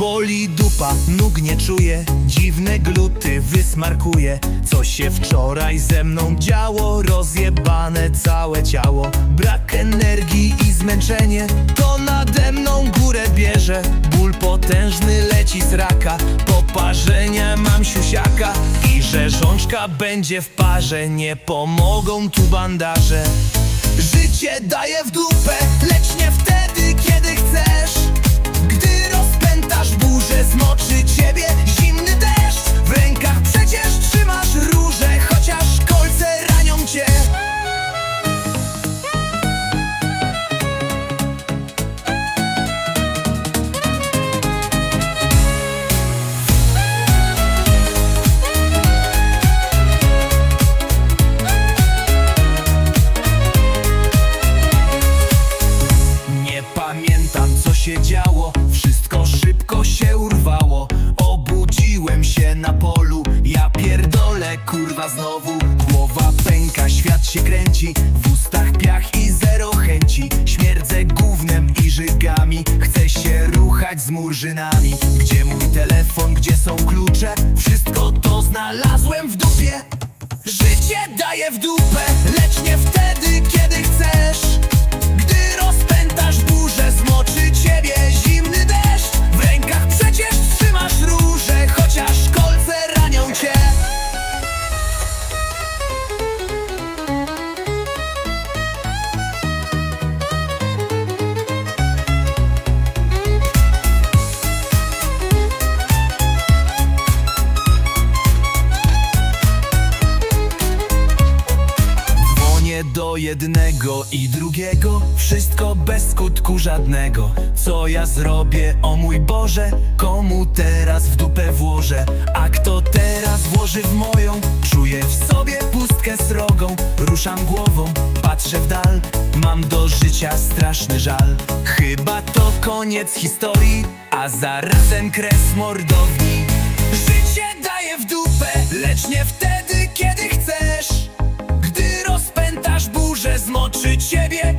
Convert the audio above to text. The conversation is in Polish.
dupa, nóg nie czuję Dziwne gluty wysmarkuje. Co się wczoraj ze mną działo? Rozjebane całe ciało. Brak energii i zmęczenie. To nade mną górę bierze. Ból potężny leci z raka. Poparzenia mam siusiaka. I rzeżączka będzie w parze. Nie pomogą tu bandaże. Życie daje w dupę, lecz się działo Wszystko szybko się urwało. Obudziłem się na polu Ja pierdolę kurwa znowu. Głowa pęka, świat się kręci W ustach piach i zero chęci. Śmierdzę gównem i żygami Chcę się ruchać z murzynami. Gdzie mój telefon, gdzie są klucze? Wszystko to znalazłem w dupie. Życie daje w dupę, lecz nie wtedy, kiedy jednego i drugiego Wszystko bez skutku żadnego. Co ja zrobię, o mój Boże Komu teraz w dupę włożę? A kto teraz włoży w moją Czuję w sobie pustkę srogą. Ruszam głową, patrzę w dal Mam do życia straszny żal. Chyba to koniec historii A zarazem kres mordowni. Życie daje w dupę Lecz nie wtedy, zmoczy ciebie